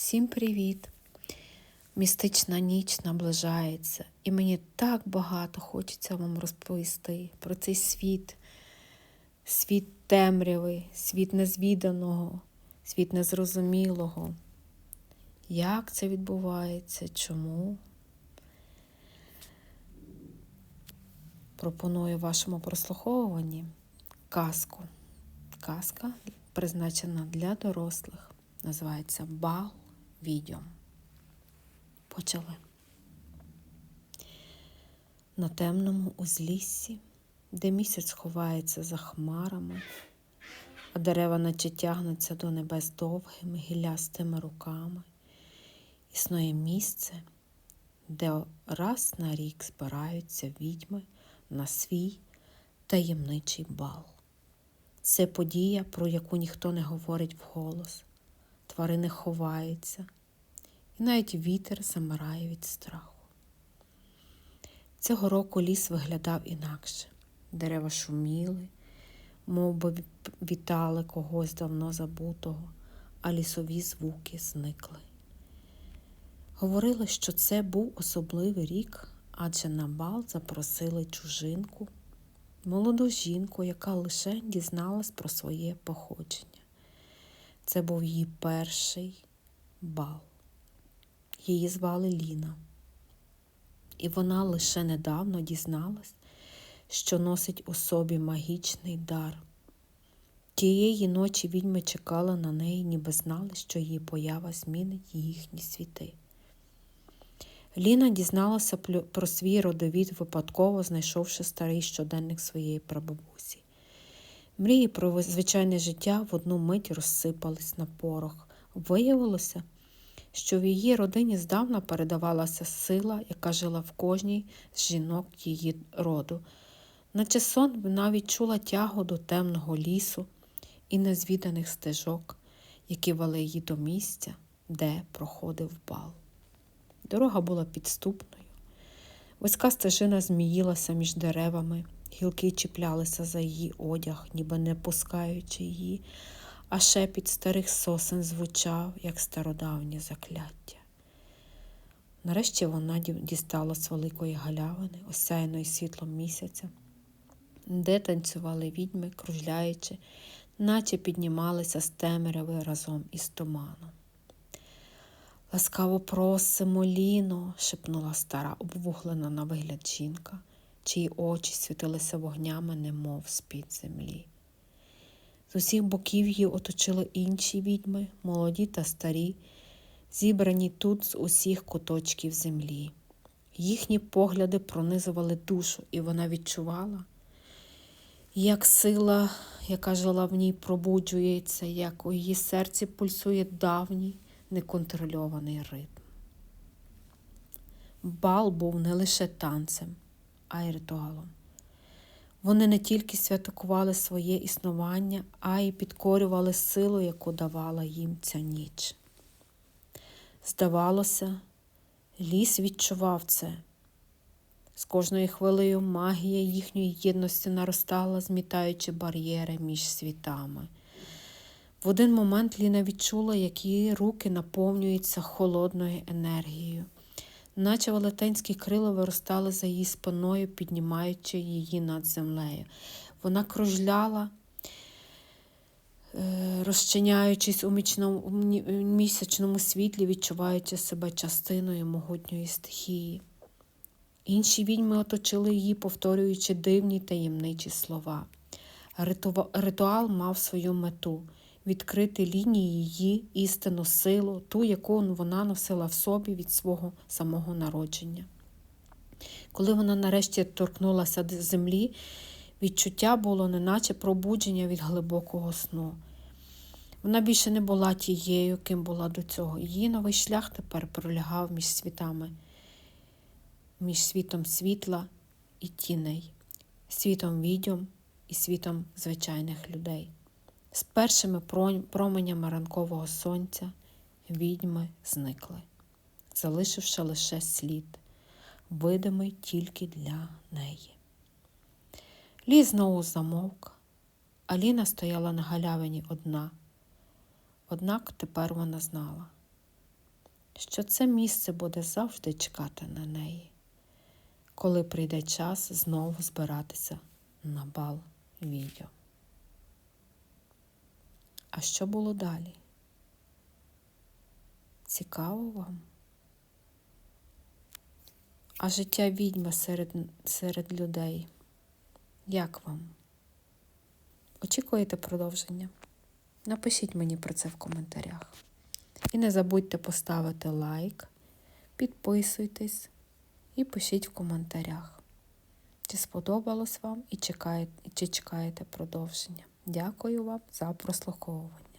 Всім привіт! Містична ніч наближається, і мені так багато хочеться вам розповісти про цей світ, світ темряви, світ незвіданого, світ незрозумілого. Як це відбувається? Чому? Пропоную вашому прослуховуванні казку. Казка призначена для дорослих. Називається Бал відьом. Почали. На темному узліссі, де місяць ховається за хмарами, а дерева наче тягнуться до небес довгими гілястими руками, існує місце, де раз на рік збираються відьми на свій таємничий бал. Це подія, про яку ніхто не говорить вголос. Тварини ховаються, і навіть вітер замирає від страху. Цього року ліс виглядав інакше. Дерева шуміли, мов би вітали когось давно забутого, а лісові звуки зникли. Говорили, що це був особливий рік, адже на бал запросили чужинку, молоду жінку, яка лише дізналась про своє походження. Це був її перший бал. Її звали Ліна. І вона лише недавно дізналась, що носить у собі магічний дар. Тієї ночі відьми чекали на неї, ніби знали, що її поява змінить їхні світи. Ліна дізналася про свій родовід, випадково знайшовши старий щоденник своєї прабабусі. Мрії про звичайне життя в одну мить розсипались на порох. Виявилося, що в її родині здавна передавалася сила, яка жила в кожній з жінок її роду. Наче сон вона відчула тягу до темного лісу і незвіданих стежок, які вели її до місця, де проходив бал. Дорога була підступною. Вузька стежина зміїлася між деревами, гілки чіплялися за її одяг, ніби не пускаючи її, а шепіт старих сосен звучав, як стародавнє закляття. Нарешті вона дісталась великої галявини, осяяної світлом місяця, де танцювали відьми, кружляючи, наче піднімалися з темряви разом із туманом. Ласкаво просимо, Ліно, шепнула стара, обвуглена на вигляд жінка, чиї очі світилися вогнями, немов з-під землі. З усіх боків її оточили інші відьми, молоді та старі, зібрані тут з усіх куточків землі. Їхні погляди пронизували душу, і вона відчувала, як сила, яка жила в ній, пробуджується, як у її серці пульсує давній неконтрольований ритм. Бал був не лише танцем, а й ритуалом. Вони не тільки святкували своє існування, а й підкорювали силу, яку давала їм ця ніч. Здавалося, ліс відчував це. З кожною хвилею магія їхньої єдності наростала, змітаючи бар'єри між світами. В один момент Ліна відчула, як її руки наповнюються холодною енергією, наче велетенські крила виростали за її спиною, піднімаючи її над землею. Вона кружляла, е, розчиняючись у місячному світлі, відчуваючи себе частиною могутньої стихії. Інші відьми оточили її, повторюючи дивні таємничі слова. Ритуал мав свою мету відкрити лінії її істинну силу, ту, яку вона носила в собі від свого самого народження. Коли вона нарешті торкнулася до землі, відчуття було неначе пробудження від глибокого сну. Вона більше не була тією, ким була до цього. Її новий шлях тепер пролягав між світами, між світом світла і тіней, світом відьом і світом звичайних людей. З першими променями ранкового сонця відьми зникли, залишивши лише слід, видимий тільки для неї. Ліс знову замовк, Аліна стояла на галявині одна. Однак тепер вона знала, що це місце буде завжди чекати на неї, коли прийде час знову збиратися на бал відео. А що було далі? Цікаво вам? А життя відьми серед, серед людей. Як вам? Очікуєте продовження? Напишіть мені про це в коментарях. І не забудьте поставити лайк, підписуйтесь і пишіть в коментарях, чи сподобалось вам і чекаєте, чи чекаєте продовження. Дякую вам за прослуховування.